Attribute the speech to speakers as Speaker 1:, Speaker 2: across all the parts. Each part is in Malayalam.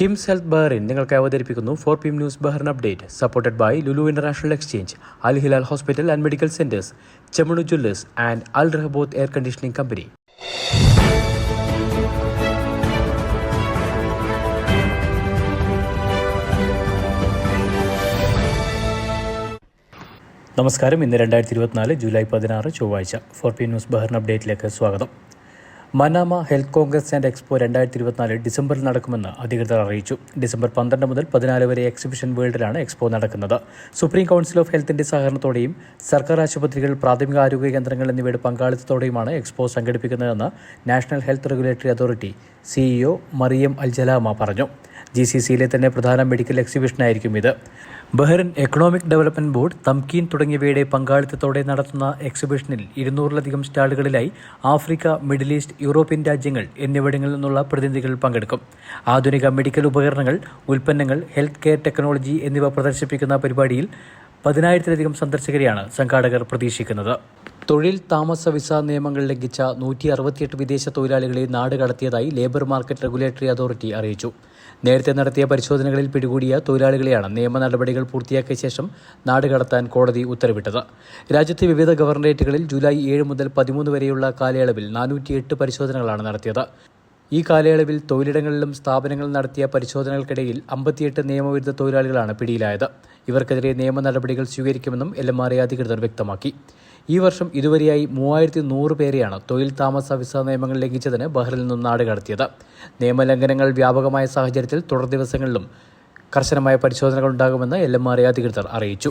Speaker 1: കിംസ് ഹെൽത്ത് ബഹറിൻ നിങ്ങൾക്ക് അവതരിപ്പിക്കുന്നു four P M news Bahrain update supported by Lulu international exchange Al Hilal hospital and medical centres Chemmanur jewellers and Al Rahaboth air conditioning company നമസ്കാരം. ഇന്ന് രണ്ടായിരത്തി ഇരുപത്തിനാല് ജൂലൈ പതിനാറ് ചൊവ്വാഴ്ച. ഫോർ പി ന്യൂസ് ബഹറിൻ അപ്ഡേറ്റിലേക്ക് സ്വാഗതം. Manama health congress and expo രണ്ടായിരത്തി ഇരുപത്തിനാല് ഡിസംബറിൽ നടക്കുമെന്ന് അധികൃതർ അറിയിച്ചു. ഡിസംബർ പന്ത്രണ്ട് മുതൽ പതിനാല് വരെ എക്സിബിഷൻ വേൾഡിലാണ് എക്സ്പോ നടക്കുന്നത്. സുപ്രീം കൗൺസിൽ ഓഫ് ഹെൽത്തിന്റെ സഹകരണത്തോടെയും സർക്കാർ ആശുപത്രികൾ പ്രാഥമിക ആരോഗ്യ കേന്ദ്രങ്ങൾ എന്നിവയുടെ പങ്കാളിത്തത്തോടെയുമാണ് expo സംഘടിപ്പിക്കുന്നതെന്ന് national health regulatory authority CEO Mariam Al Jalahma പറഞ്ഞു. ജി സി സിയിലെ തന്നെ പ്രധാന മെഡിക്കൽ എക്സിബിഷനായിരിക്കും ഇത്. Bahrain economic development board Tamkeen തുടങ്ങിയവയുടെ പങ്കാളിത്തത്തോടെ നടത്തുന്ന എക്സിബിഷനിൽ ഇരുന്നൂറിലധികം സ്റ്റാളുകളിലായി ആഫ്രിക്ക മിഡിൽ ഈസ്റ്റ് യൂറോപ്യൻ രാജ്യങ്ങൾ എന്നിവിടങ്ങളിൽ നിന്നുള്ള പ്രതിനിധികൾ പങ്കെടുക്കും. ആധുനിക മെഡിക്കൽ ഉപകരണങ്ങൾ ഉൽപ്പന്നങ്ങൾ ഹെൽത്ത് കെയർ ടെക്നോളജി എന്നിവ പ്രദർശിപ്പിക്കുന്ന പരിപാടിയിൽ പതിനായിരത്തിലധികം സന്ദർശകരെയാണ് സംഘാടകർ പ്രതീക്ഷിക്കുന്നത്. തൊഴിൽ താമസ വിസ നിയമങ്ങൾ ലംഘിച്ച നൂറ്റി അറുപത്തിയെട്ട് വിദേശ തൊഴിലാളികളെ നാട് കടത്തിയതായി ലേബർ മാർക്കറ്റ് റെഗുലേറ്ററി അതോറിറ്റി അറിയിച്ചു. നേരത്തെ നടത്തിയ പരിശോധനകളിൽ പിടികൂടിയ തൊഴിലാളികളെയാണ് നിയമ നടപടികൾ പൂർത്തിയാക്കിയ ശേഷം നാട് കടത്താൻ കോടതി ഉത്തരവിട്ടത്. രാജ്യത്തെ വിവിധ ഗവർണറേറ്റുകളിൽ ജൂലൈ ഏഴ് മുതൽ പതിമൂന്ന് വരെയുള്ള കാലയളവിൽ നാനൂറ്റിയെട്ട് പരിശോധനകളാണ് നടത്തിയത്. ഈ കാലയളവിൽ തൊഴിലിടങ്ങളിലും സ്ഥാപനങ്ങളിലും നടത്തിയ പരിശോധനകൾക്കിടയിൽ അമ്പത്തിയെട്ട് നിയമവിരുദ്ധ തൊഴിലാളികളാണ് പിടിയിലായത്. ഇവർക്കെതിരെ നിയമ നടപടികൾ സ്വീകരിക്കുമെന്നും എൽ എം ആർ അധികൃതർ വ്യക്തമാക്കി. ഈ വർഷം ഇതുവരെയായി മൂവായിരത്തി നൂറ് പേരെയാണ് തൊഴിൽ താമസ വിസ നിയമങ്ങൾ ലംഘിച്ചതിന് ബഹ്റിൽ നിന്നും നാട് കടത്തിയത്. നിയമലംഘനങ്ങൾ വ്യാപകമായ സാഹചര്യത്തിൽ തുടർ ദിവസങ്ങളിലും കർശനമായ പരിശോധനകൾ ഉണ്ടാകുമെന്ന് എൽ എം ആർ അധികൃതർ അറിയിച്ചു.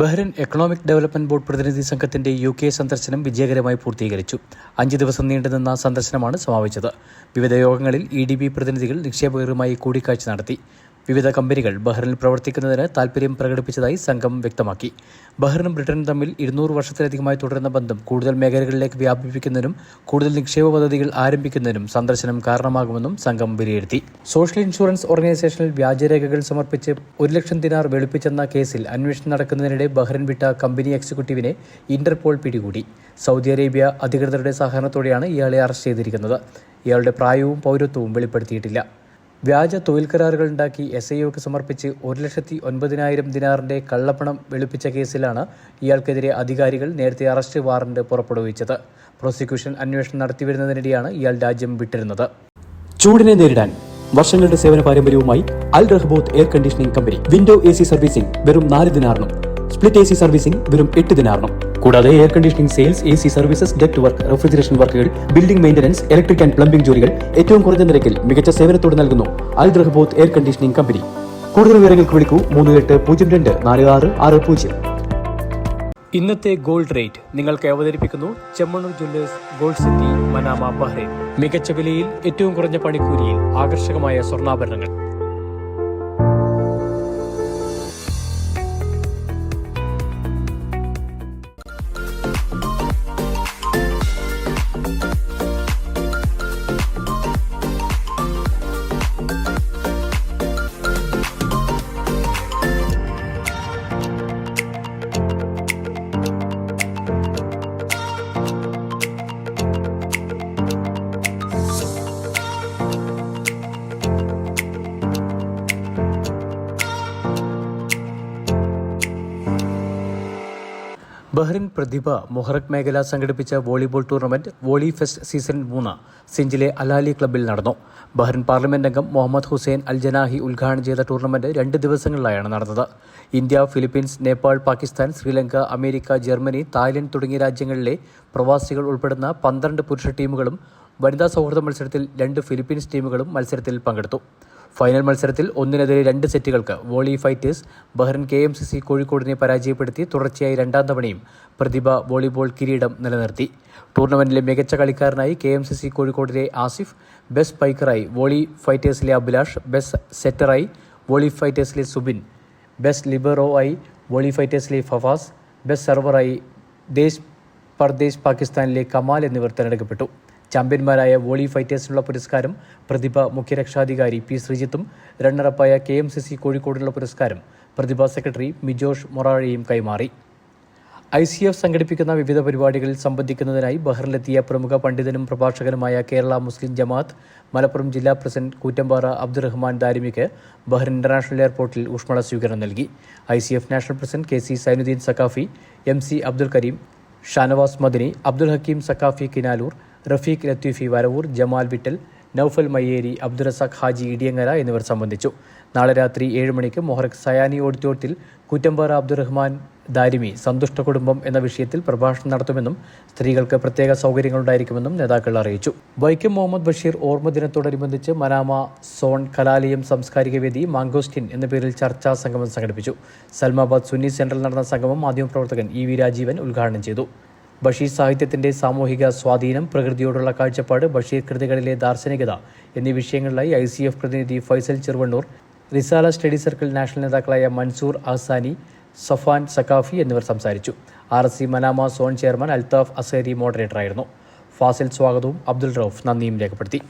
Speaker 1: Bahrain economic development board പ്രതിനിധി സംഘത്തിന്റെ യു കെ സന്ദർശനം വിജയകരമായി പൂർത്തീകരിച്ചു. അഞ്ച് ദിവസം നീണ്ടുനിന്ന സന്ദർശനമാണ് സമാപിച്ചത്. വിവിധ യോഗങ്ങളിൽ ഇ ഡി ബി പ്രതിനിധികൾ നിക്ഷേപകരുമായി കൂടിക്കാഴ്ച നടത്തി. വിവിധ കമ്പനികൾ ബഹ്റിനിൽ പ്രവർത്തിക്കുന്നതിന് താൽപര്യം പ്രകടിപ്പിച്ചതായി സംഘം വ്യക്തമാക്കി. ബഹ്റിനും ബ്രിട്ടനും തമ്മിൽ ഇരുന്നൂറ് വർഷത്തിലധികമായി തുടരുന്ന ബന്ധം കൂടുതൽ മേഖലകളിലേക്ക് വ്യാപിപ്പിക്കുന്നതിനും കൂടുതൽ നിക്ഷേപ പദ്ധതികൾ ആരംഭിക്കുന്നതിനും സന്ദർശനം കാരണമാകുമെന്നും സംഘം വിലയിരുത്തി. സോഷ്യൽ ഇൻഷുറൻസ് ഓർഗനൈസേഷനിൽ വ്യാജരേഖകൾ സമർപ്പിച്ച് ഒരു ലക്ഷം ദിനാർ വെളുപ്പിച്ചെന്ന കേസിൽ അന്വേഷണം നടക്കുന്നതിനിടെ ബഹ്റിൻ വിട്ട കമ്പനി എക്സിക്യൂട്ടീവിനെ ഇന്റർപോൾ പിടികൂടി. സൗദി അറേബ്യ അധികൃതരുടെ സഹകരണത്തോടെയാണ് ഇയാളെ അറസ്റ്റ് ചെയ്തിരിക്കുന്നത്. ഇയാളുടെ പ്രായവും പൗരത്വവും വെളിപ്പെടുത്തിയിട്ടില്ല. വ്യാജ തൊഴിൽ കരാറുകൾ ഉണ്ടാക്കി എസ് ഐ ഒക്ക് സമർപ്പിച്ച് ഒരു ലക്ഷത്തി ഒൻപതിനായിരം ദിനാറിന്റെ കള്ളപ്പണം വെളുപ്പിച്ച കേസിലാണ് ഇയാൾക്കെതിരെ അധികാരികൾ നേരത്തെ അറസ്റ്റ് വാറന്റ് പുറപ്പെടുവിച്ചത്. പ്രോസിക്യൂഷൻ അന്വേഷണം നടത്തിവരുന്നതിനിടെയാണ് ഇയാൾ രാജ്യം വിട്ടിരുന്നത്. ചൂടിനെ നേരിടാൻ വർഷങ്ങളുടെ സേവന പാരമ്പര്യവുമായി Al Rahboth air conditioning company window A C servicing വെറും നാല് ദിനാറിനും സ്പ്ലിറ്റ് എ സി സർവീസിംഗ് വെറും എട്ട് ദിനാറിനും കൂടാതെ air conditioning sales A C services duct work refrigeration വർക്കുകൾ building maintenance electric and plumbing ജോലികൾ ഏറ്റവും കുറഞ്ഞ നിരക്കിൽ മികച്ച സേവനത്തോടെ നൽകുന്നു. അൽ റഹ്ബോത്ത് എയർ കണ്ടീഷനിംഗ് കമ്പനി കൂടുതൽ വിവരങ്ങൾക്ക് വിളിക്കൂ മൂന്ന് എട്ട് പൂജ്യം രണ്ട് നാല് ആറ് ആറ് പൂജ്യം. ഇന്നത്തെ ഗോൾഡ് റേറ്റ് നിങ്ങൾക്ക് അവതരിപ്പിക്കുന്നു Chemmanur jewellers gold city Manama Bahrain. മികച്ച വിലയിൽ ഏറ്റവും കുറഞ്ഞ പണിക്കൂലിയിൽ ആകർഷകമായ സ്വർണാഭരണങ്ങൾ. ബഹ്റിൻ പ്രതിഭ മൊഹറക് മേഖല സംഘടിപ്പിച്ച volleyball tournament volley fest season മൂന്ന് സിഞ്ചിലെ അലാലി ക്ലബ്ബിൽ നടന്നു. ബഹ്റിൻ പാർലമെന്റ് അംഗം മുഹമ്മദ് ഹുസൈൻ അൽ ജനാഹി ഉദ്ഘാടനം ചെയ്ത ടൂർണമെന്റ് രണ്ട് ദിവസങ്ങളിലായാണ് നടന്നത്. India Philippines Nepal Pakistan Sri Lanka America Germany Thailand തുടങ്ങിയ രാജ്യങ്ങളിലെ പ്രവാസികൾ ഉൾപ്പെടുന്ന പന്ത്രണ്ട് പുരുഷ ടീമുകളും വനിതാ സൗഹൃദ മത്സരത്തിൽ രണ്ട് ഫിലിപ്പീൻസ് ടീമുകളും മത്സരത്തിൽ പങ്കെടുത്തു. ഫൈനൽ മത്സരത്തിൽ ഒന്നിനെതിരെ രണ്ട് സെറ്റുകൾക്ക് volley fighters Bahrain K M C C കോഴിക്കോടിനെ പരാജയപ്പെടുത്തി തുടർച്ചയായി രണ്ടാം തവണയും പ്രതിഭ വോളിബോൾ കിരീടം നിലനിർത്തി. ടൂർണമെന്റിലെ മികച്ച കളിക്കാരനായി കെ എം സി സി കോഴിക്കോടിലെ ആസിഫ് ബെസ്റ്റ് സ്പൈക്കറായി വോളി ഫൈറ്റേഴ്സിലെ അഭിലാഷ് ബെസ്റ്റ് സെറ്ററായി വോളി ഫൈറ്റേഴ്സിലെ സുബിൻ ബെസ്റ്റ് ലിബറോ ആയി വോളി ഫൈറ്റേഴ്സിലെ ഫവാസ് ബെസ്റ്റ് സെർവറായി ദേശ് പർദേശ് പാകിസ്ഥാനിലെ കമാൽ എന്നിവർ തിരഞ്ഞെടുക്കപ്പെട്ടു. ചാമ്പ്യന്മാരായ വോളി ഫൈറ്റേഴ്സിനുള്ള പുരസ്കാരം പ്രതിഭ മുഖ്യരക്ഷാധികാരി പി ശ്രീജിത്തും റണ്ണറപ്പായ കെ എം സി സി കോഴിക്കോടിനുള്ള പുരസ്കാരം പ്രതിഭ സെക്രട്ടറി മിജോഷ് മൊറാഴയും കൈമാറി. ഐ സി എഫ് സംഘടിപ്പിക്കുന്ന വിവിധ പരിപാടികളിൽ സംബന്ധിക്കുന്നതിനായി ബഹ്റിലെത്തിയ പ്രമുഖ പണ്ഡിതനും പ്രഭാഷകനുമായ കേരള മുസ്ലിം ജമാഅത്ത് മലപ്പുറം ജില്ലാ പ്രസിഡന്റ് കൂറ്റമ്പാറ അബ്ദുറഹ്മാൻ ദാരിമിക്ക് ബഹ്റിൻ ഇന്റർനാഷണൽ എയർപോർട്ടിൽ ഊഷ്മള സ്വീകരണം നൽകി. I C F national president K C Zainudheen Saqafi M C Abdul Kareem Shanavas Madani Abdul Hakeem Saqafi Kinalur Rafeeq Latheefi Varavoor Jamal Vittal Noufal Mayyeri Abdurazak Haji Idiyangara എന്നിവർ സംബന്ധിച്ചു. നാളെ രാത്രി ഏഴ് മണിക്ക് മൊഹറക് സയാനി ഓഡിറ്റോറിയത്തിൽ കുറ്റമ്പാറ അബ്ദുറഹ്മാൻ ദാരിമി സന്തുഷ്ട കുടുംബം എന്ന വിഷയത്തിൽ പ്രഭാഷണം നടത്തുമെന്നും സ്ത്രീകൾക്ക് പ്രത്യേക സൗകര്യങ്ങളുണ്ടായിരിക്കുമെന്നും നേതാക്കൾ അറിയിച്ചു. വൈക്കം മുഹമ്മദ് ബഷീർ ഓർമ്മ ദിനത്തോടനുബന്ധിച്ച് മനാമ സോൺ കലാലയം സാംസ്കാരിക വേദി മാങ്കോസ്റ്റിൻ എന്ന പേരിൽ ചർച്ചാ സംഗമം സംഘടിപ്പിച്ചു. സൽമാബാദ് സുന്നി സെന്ററിൽ നടന്ന സംഗമം മാധ്യമപ്രവർത്തകൻ ഇ വി രാജീവൻ ഉദ്ഘാടനം ചെയ്തു. ബഷീർ സാഹിത്യത്തിന്റെ സാമൂഹിക സ്വാധീനം പ്രകൃതിയോടുള്ള കാഴ്ചപ്പാട് ബഷീർ കൃതികളിലെ ദാർശനികത എന്നീ വിഷയങ്ങളിലായി ഐ സി എഫ് പ്രതിനിധി Faisal Cheruvannur Risala study circle national നേതാക്കളായ മൻസൂർ ആസാനി സഫാൻ സക്കാഫി എന്നിവർ സംസാരിച്ചു. R S C Manama zone chairman Althaf Azhari മോഡറേറ്ററായിരുന്നു Fazil സ്വാഗതവും അബ്ദുൾ റൌഫ് നന്ദിയും രേഖപ്പെടുത്തി.